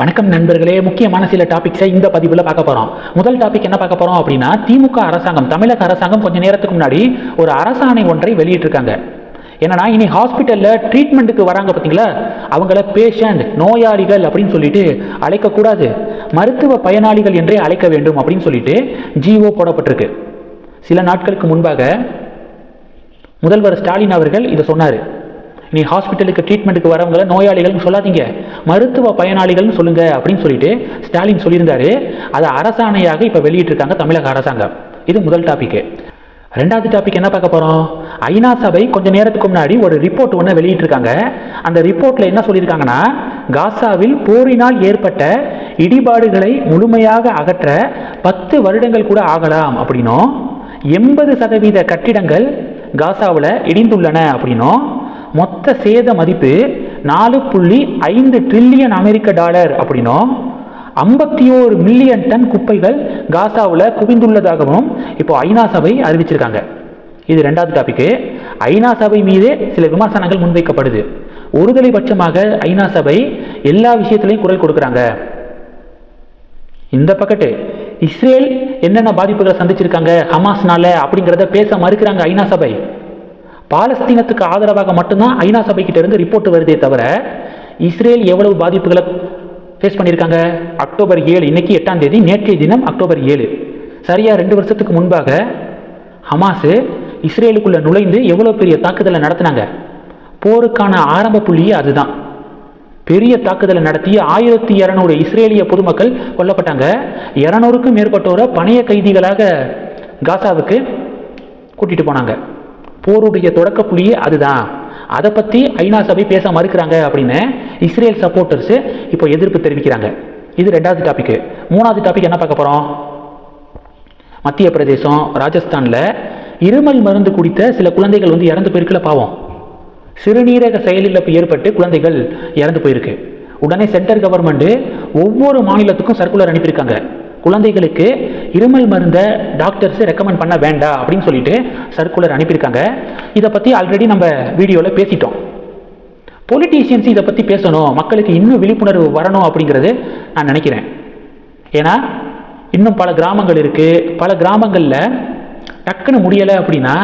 வணக்கம் நண்பர்களே முக்கியமான சில டாபிக்ஸை இந்த பதிவில் பார்க்க போகிறோம் முதல் டாபிக் என்ன பார்க்க போகிறோம் அப்படின்னா திமுக அரசாங்கம் தமிழக அரசாங்கம் கொஞ்சம் நேரத்துக்கு முன்னாடி ஒரு அரசாணை ஒன்றை வெளியிட்டிருக்காங்க. என்னன்னா இனி ஹாஸ்பிட்டலில் ட்ரீட்மெண்ட்டுக்கு வராங்க பார்த்தீங்களா அவங்கள பேஷண்ட் நோயாளிகள் அப்படின்னு சொல்லிட்டு அழைக்கக்கூடாது மருத்துவ பயனாளிகள் என்றே அழைக்க வேண்டும் அப்படின்னு சொல்லிட்டு ஜிஓ போடப்பட்டிருக்கு. சில நாட்களுக்கு முன்பாக முதல்வர் ஸ்டாலின் அவர்கள் இதை சொன்னார். நீ ஹாஸ்பிட்டலுக்கு ட்ரீட்மெண்ட்டுக்கு வரவங்கள நோயாளிகள்னு சொல்லாதீங்க. மருத்துவ பயனாளிகள்னு சொல்லுங்க அப்படின்னு சொல்லிட்டு ஸ்டாலின் சொல்லியிருந்தாரு. அதை அரசாணையாக இப்போ வெளியிட்டிருக்காங்க தமிழக அரசாங்கம். இது முதல் டாபிக்கு ரெண்டாவது டாபிக் என்ன பார்க்க போகிறோம் ஐநா சபை கொஞ்ச நேரத்துக்கு முன்னாடி ஒரு ரிப்போர்ட் ஒன்று வெளியிட்டிருக்காங்க. அந்த ரிப்போர்ட்டில் என்ன சொல்லியிருக்காங்கன்னா காசாவில் போரினால் ஏற்பட்ட இடிபாடுகளை முழுமையாக அகற்ற பத்து வருடங்கள் கூட ஆகலாம் அப்படின்னும். எண்பது சதவீத கட்டிடங்கள் காசாவில் இடிந்துள்ளன அப்படின்னும். மொத்த சேத மதிப்பு நாலு புள்ளி ஐந்து ட்ரில்லியன் அமெரிக்க டாலர் அப்படின்னும். ஐம்பத்தி ஓரு மில்லியன் டன் குப்பைகள் காசாவில் குவிந்துள்ளதாகவும் இப்போ ஐநா சபை அறிவிச்சிருக்காங்க. இது ரெண்டாவது டாபிக்கு ஐநா சபை மீது சில விமர்சனங்கள் முன்வைக்கப்படுது. ஒருதலை பட்சமாக ஐநா சபை எல்லா விஷயத்திலையும் குரல் கொடுக்குறாங்க. இந்த பக்கத்து இஸ்ரேல் என்னென்ன பாதிப்புகளை சந்திச்சிருக்காங்க ஹமாஸ்னால அப்படிங்கிறத பேச மறுக்கிறாங்க ஐநா சபை. பாலஸ்தீனத்துக்கு ஆதரவாக மட்டும்தான் ஐநா சபைக்கிட்ட இருந்து ரிப்போர்ட் வருதே தவிர இஸ்ரேல் எவ்வளவு பாதிப்புகளை ஃபேஸ் பண்ணியிருக்காங்க? அக்டோபர் ஏழு இன்னைக்கு எட்டாம் தேதி நேற்றைய தினம் அக்டோபர் ஏழு. சரியா ரெண்டு வருஷத்துக்கு முன்பாக ஹமாஸு இஸ்ரேலுக்குள்ள நுழைந்து எவ்வளோ பெரிய தாக்குதலை நடத்தினாங்க? போருக்கான ஆரம்ப புள்ளியே அதுதான். பெரிய தாக்குதலை நடத்தி ஆயிரத்தி இரநூறு இஸ்ரேலிய பொதுமக்கள் கொல்லப்பட்டாங்க. இரநூறுக்கும் மேற்பட்டோரை பணைய கைதிகளாக காசாவுக்கு கூட்டிட்டு போனாங்க. போருடைய தொடக்க புள்ளியே அதுதான். அதை பற்றி ஐநா சபை பேச மறுக்கிறாங்க அப்படின்னு இஸ்ரேல் சப்போர்ட்டர்ஸு இப்போ எதிர்ப்பு தெரிவிக்கிறாங்க. இது ரெண்டாவது டாபிக் மூணாவது டாபிக் என்ன பார்க்க போகிறோம் மத்திய பிரதேசம் ராஜஸ்தானில் இருமல் மருந்து குடித்த சில குழந்தைகள் வந்து இறந்து போயிருக்குல பாவம். சிறுநீரக செயலிழப்பு ஏற்பட்டு குழந்தைகள் இறந்து போயிருக்கு. உடனே சென்ட்ரல் கவர்மெண்ட்டு ஒவ்வொரு மாநிலத்துக்கும் சர்க்குலர் அனுப்பியிருக்காங்க. குழந்தைகளுக்கு இருமல் மருந்தை டாக்டர்ஸ் ரெக்கமெண்ட் பண்ண வேண்டாம் அப்படின்னு சொல்லிட்டு சர்க்குலர் அனுப்பியிருக்காங்க. இதை பற்றி ஆல்ரெடி நம்ம வீடியோவில் பேசிட்டோம். பொலிட்டீஷியன்ஸ் இதை பற்றி பேசணும். மக்களுக்கு இன்னும் விழிப்புணர்வு வரணும் அப்படிங்கிறது நான் நினைக்கிறேன். ஏன்னா இன்னும் பல கிராமங்கள் இருக்குது பல கிராமங்களில் டக்குன்னு முடியலை அப்படின்னா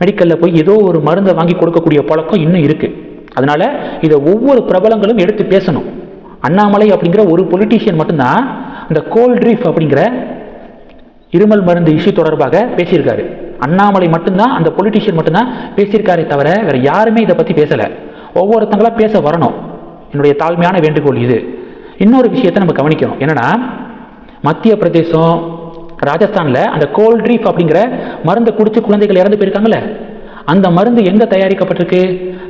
மெடிக்கலில் போய் ஏதோ ஒரு மருந்தை வாங்கி கொடுக்கக்கூடிய பழக்கம் இன்னும் இருக்குது அதனால் இதை ஒவ்வொரு பிரபலங்களும் எடுத்து பேசணும். அண்ணாமலை அப்படிங்கிற ஒரு பொலிட்டீஷியன் மட்டும்தான் இந்த கோல்ட் ட்ரீஃப் அப்படிங்கிற இருமல் மருந்து இஷ்யூ தொடர்பாக பேசியிருக்காரு. அண்ணாமலை மட்டும்தான் அந்த பொலிட்டிஷியன் மட்டும்தான் பேசியிருக்காரே தவிர வேறு யாருமே இதை பற்றி பேசலை. ஒவ்வொருத்தங்களாக பேச வரணும். என்னுடைய தாழ்மையான வேண்டுகோள் இது. இன்னொரு விஷயத்தை நம்ம கவனிக்கணும். என்னன்னா மத்திய பிரதேசம் ராஜஸ்தானில் அந்த கோல்ட்ரீஃப் அப்படிங்கிற மருந்தை குடித்து குழந்தைகள் இறந்து போயிருக்காங்களே அந்த மருந்து எங்கே தயாரிக்கப்பட்டிருக்கு?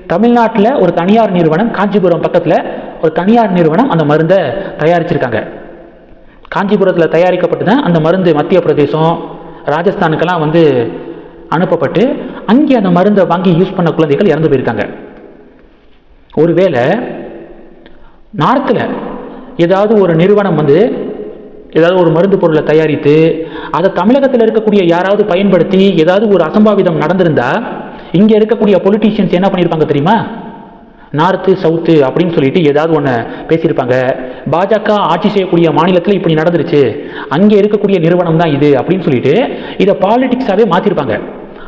தமிழ்நாட்டில் ஒரு தனியார் நிறுவனம் காஞ்சிபுரம் பக்கத்தில் ஒரு தனியார் நிறுவனம் அந்த மருந்தை தயாரிச்சிருக்காங்க. காஞ்சிபுரத்தில் தயாரிக்கப்பட்டு தான் அந்த மருந்து மத்திய பிரதேசம் ராஜஸ்தானுக்கெல்லாம் வந்து அனுப்பப்பட்டு அங்கே அந்த மருந்தை வாங்கி யூஸ் பண்ண குழந்தைகள் இறந்து போயிருக்காங்க. ஒருவேளை நார்த்தில் ஏதாவது ஒரு நிறுவனம் வந்து ஏதாவது ஒரு மருந்து பொருளை தயாரித்து அதை தமிழகத்தில் இருக்கக்கூடிய யாராவது பயன்படுத்தி ஏதாவது ஒரு அசம்பாவிதம் நடந்திருந்தால் இங்கே இருக்கக்கூடிய பொலிட்டீஷியன்ஸ் என்ன பண்ணியிருப்பாங்க தெரியுமா? நார்த்து சவுத்து அப்படின்னு சொல்லிட்டு ஏதாவது ஒன்று பேசியிருப்பாங்க. பாஜக ஆட்சி செய்யக்கூடிய மாநிலத்தில் இப்படி நடந்துருச்சு. அங்கே இருக்கக்கூடிய நிறுவனம் தான் இது அப்படின்னு சொல்லிட்டு இதை பாலிடிக்ஸாகவே மாற்றிருப்பாங்க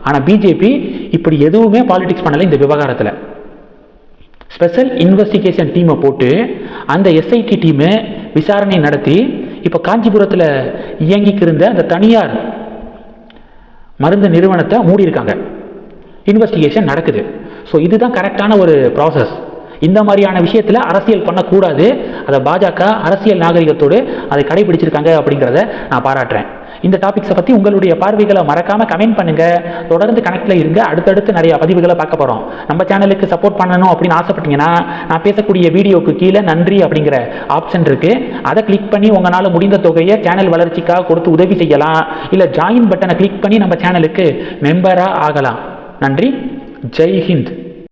ஆனால் பிஜேபி இப்படி எதுவுமே பாலிடிக்ஸ் பண்ணலை இந்த விவகாரத்தில். ஸ்பெஷல் இன்வெஸ்டிகேஷன் டீமை போட்டு அந்த எஸ்ஐடி டீமு விசாரணை நடத்தி இப்போ காஞ்சிபுரத்தில் இயங்கிக்கு இருந்த அந்த தனியார் மருந்து நிறுவனத்தை மூடியிருக்காங்க. இன்வெஸ்டிகேஷன் நடக்குது. ஸோ இதுதான் கரெக்டான ஒரு ப்ராசஸ் இந்த மாதிரியான விஷயத்தில் அரசியல் பண்ணக்கூடாது. அதை பாஜக அரசியல் நாகரிகத்தோடு அதை கடைபிடிச்சிருக்காங்க அப்படிங்கிறத நான் பாராட்டுறேன். இந்த டாபிக்ஸை பற்றி உங்களுடைய பார்வைகளை மறக்காமல் கமெண்ட் பண்ணுங்கள் தொடர்ந்து கனெக்டில் இருங்க. அடுத்தடுத்து நிறைய பதிவுகளை பார்க்க போகிறோம் நம்ம சேனலுக்கு சப்போர்ட் பண்ணணும் அப்படின்னு ஆசைப்பட்டீங்கன்னா நான் பேசக்கூடிய வீடியோக்கு கீழே நன்றி அப்படிங்கிற ஆப்ஷன் இருக்குது அதை கிளிக் பண்ணி உங்களால் முடிந்த தொகையை சேனல் வளர்ச்சிக்காக கொடுத்து உதவி செய்யலாம். இல்லை ஜாயின் பட்டனை கிளிக் பண்ணி நம்ம சேனலுக்கு மெம்பராக ஆகலாம். நன்றி. ಜೈ ಹಿಂದ್